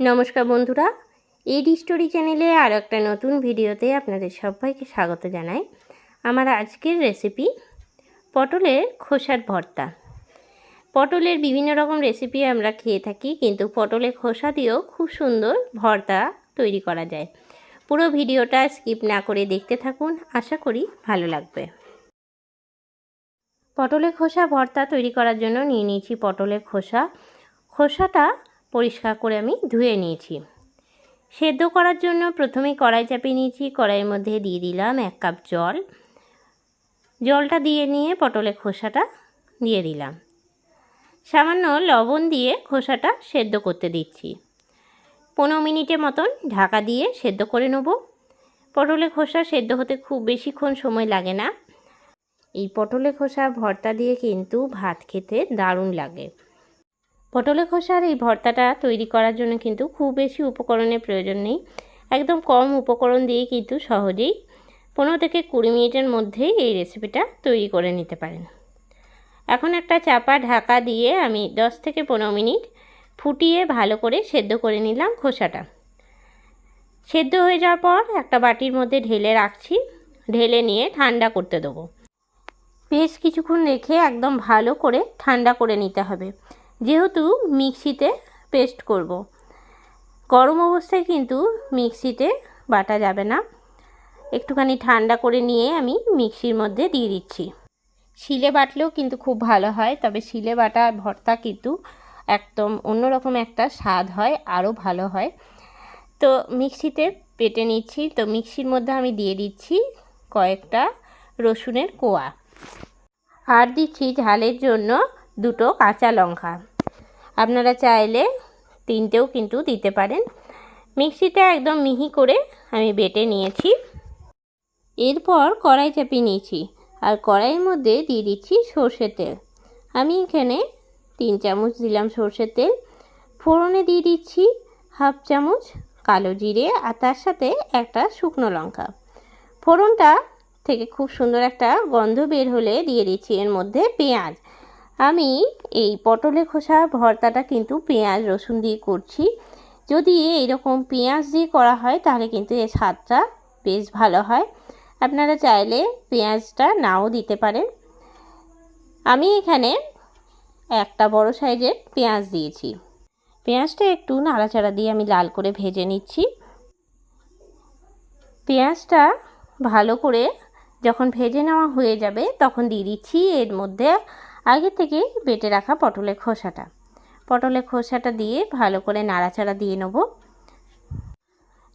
নমস্কার বন্ধুরা, এডি স্টোরি চ্যানেলে আর একটা নতুন ভিডিওতে আপনাদের সবাইকে স্বাগত জানাই। আমার আজকের রেসিপি পটলের খোসার ভর্তা। পটলের বিভিন্ন রকম রেসিপি আমরা খেয়ে থাকি, কিন্তু পটলের খোসা দিয়েও খুব সুন্দর ভর্তা তৈরি করা যায়। পুরো ভিডিওটা স্কিপ না করে দেখতে থাকুন, আশা করি ভালো লাগবে। পটলের খোসা ভর্তা তৈরি করার জন্য নিয়ে নিয়েছি পটলের খোসা। খোসাটা পরিষ্কার করে আমি ধুয়ে নিয়েছি। সেদ্ধ করার জন্য প্রথমে কড়াই চাপিয়ে নিয়েছি। কড়াইয়ের মধ্যে দিয়ে দিলাম এক কাপ জল। জলটা দিয়ে নিয়ে পটলের খোসাটা দিয়ে দিলাম। সামান্য লবণ দিয়ে খোসাটা সেদ্ধ করতে দিচ্ছি। পনেরো মিনিটের মতন ঢাকা দিয়ে সেদ্ধ করে নেব। পটলের খোসা সেদ্ধ হতে খুব বেশিক্ষণ সময় লাগে না। এই পটলের খোসা ভর্তা দিয়ে কিন্তু ভাত খেতে দারুণ লাগে। পটলের খোসার এই ভর্তাটা তৈরি করার জন্য কিন্তু খুব বেশি উপকরণের প্রয়োজন নেই। একদম কম উপকরণ দিয়ে কিন্তু সহজেই পনেরো থেকে কুড়ি মিনিটের মধ্যেই এই রেসিপিটা তৈরি করে নিতে পারেন। এখন একটা চাপা ঢাকা দিয়ে আমি দশ থেকে পনেরো মিনিট ফুটিয়ে ভালো করে সেদ্ধ করে নিলাম খোসাটা। সেদ্ধ হয়ে যাওয়ার পর একটা বাটির মধ্যে ঢেলে রাখছি। ঢেলে নিয়ে ঠান্ডা করতে দেবো। বেশ কিছুক্ষণ রেখে একদম ভালো করে ঠান্ডা করে নিতে হবে। যেহেতু মিক্সিতে পেস্ট করব। গরম অবস্থায় কিন্তু মিক্সিতে বাটা যাবে না। একটুখানি ঠান্ডা করে নিয়ে আমি মিক্সির মধ্যে দিয়ে দিচ্ছি। শিলে বাটলেও কিন্তু খুব ভালো হয়, তবে শিলে বাটা ভর্তা কিন্তু একদম অন্যরকম একটা স্বাদ হয়, আরও ভালো হয়। তো মিক্সিতে পেটে নিচ্ছি, তো মিক্সির মধ্যে আমি দিয়ে দিচ্ছি কয়েকটা রসুনের কোয়া। আর দিচ্ছি ঝালের জন্য দুটো কাঁচা লঙ্কা। আপনারা চাইলে তিনটেও কিন্তু দিতে পারেন। মিক্সিটা একদম মিহি করে আমি বেটে নিয়েছি। এরপর কড়াই চাপিয়ে নিয়েছি আর কড়াইয়ের মধ্যে দিয়ে দিচ্ছি সর্ষের তেল। আমি এখানে তিন চামচ দিলাম সর্ষের তেল। ফোড়নে দিয়ে দিচ্ছি হাফ চামচ কালো জিরে আর তার সাথে একটা শুকনো লঙ্কা। ফোড়নটা থেকে খুব সুন্দর একটা গন্ধ বের হলে দিয়ে দিচ্ছি এর মধ্যে পেঁয়াজ। আমি এই পটলে খোসা, ভর্তাটা কিন্তু পেঁয়াজ, রসুন দিয়ে করছি। যদি এইরকম পেঁয়াজ দিয়ে করা হয়, তাহলে কিন্তু এর স্বাদটা বেশ ভালো হয়। আপনারা চাইলে পেঁয়াজটা নাও দিতে পারেন। আমি এখানে একটা বড় সাইজের পেঁয়াজ দিয়েছি। পেঁয়াজটা একটু নাড়াচাড়া দিয়ে আমি লাল করে ভেজে নিচ্ছি। পেঁয়াজটা ভালো করে যখন ভেজে নেওয়া হয়ে যাবে, তখন দিয়ে দিচ্ছি এর মধ্যে আগে থেকে বেটে রাখা পটলের খোসাটা। পটলের খোসাটা দিয়ে ভালো করে নাড়াচাড়া দিয়ে নেব।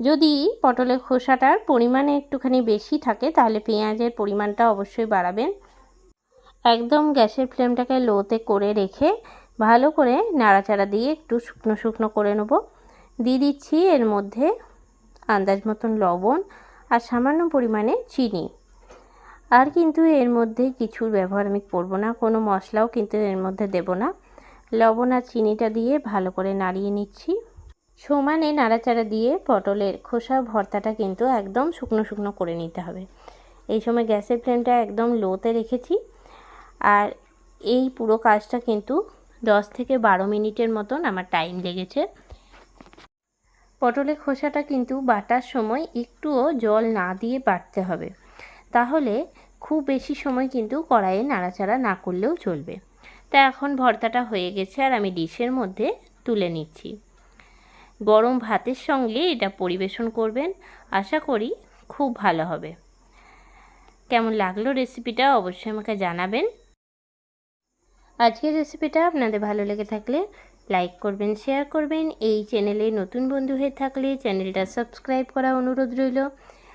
যদি পটলের খোসাটার পরিমাণে একটুখানি বেশি থাকে, তাহলে পেঁয়াজের পরিমাণটা অবশ্যই বাড়াবেন। একদম গ্যাসের ফ্লেমটাকে লোতে করে রেখে ভালো করে নাড়াচাড়া দিয়ে একটু শুকনো শুকনো করে নেব। দিয়ে দিচ্ছি এর মধ্যে আন্দাজ মতন লবণ আর সামান্য পরিমাণে চিনি। আর কিন্তু এর মধ্যে কিছুর ব্যবহার আমি করব না, কোনো মশলাও কিন্তু এর মধ্যে দেব না। লবণ আর চিনিটা দিয়ে ভালো করে নাড়িয়ে নিচ্ছি। সমানে নাড়াচাড়া দিয়ে পটলের খোসা ভর্তাটা কিন্তু একদম শুকনো শুকনো করে নিতে হবে। এই সময় গ্যাসের ফ্লেমটা একদম লোতে রেখেছি। আর এই পুরো কাজটা কিন্তু দশ থেকে বারো মিনিটের মতন আমার টাইম লেগেছে। পটলের খোসাটা কিন্তু বাটার সময় একটুও জল না দিয়ে বাটতে হবে। তাহলে খুব বেশি সময় কিন্তু কড়াইয়ে নাড়াচাড়া না করলেও চলবে। তা এখন ভর্তাটা হয়ে গেছে আর আমি ডিশের মধ্যে তুলে নিচ্ছি। গরম ভাতের সঙ্গে এটা পরিবেশন করবেন। আশা করি খুব ভালো হবে। কেমন লাগল রেসিপিটা অবশ্যই আমাকে জানাবেন। আজকের রেসিপিটা আপনাদের ভালো লেগে থাকলে লাইক করবেন, শেয়ার করবেন। এই চ্যানেলে নতুন বন্ধু হয়ে থাকলে চ্যানেলটা সাবস্ক্রাইব করা অনুরোধ রইল।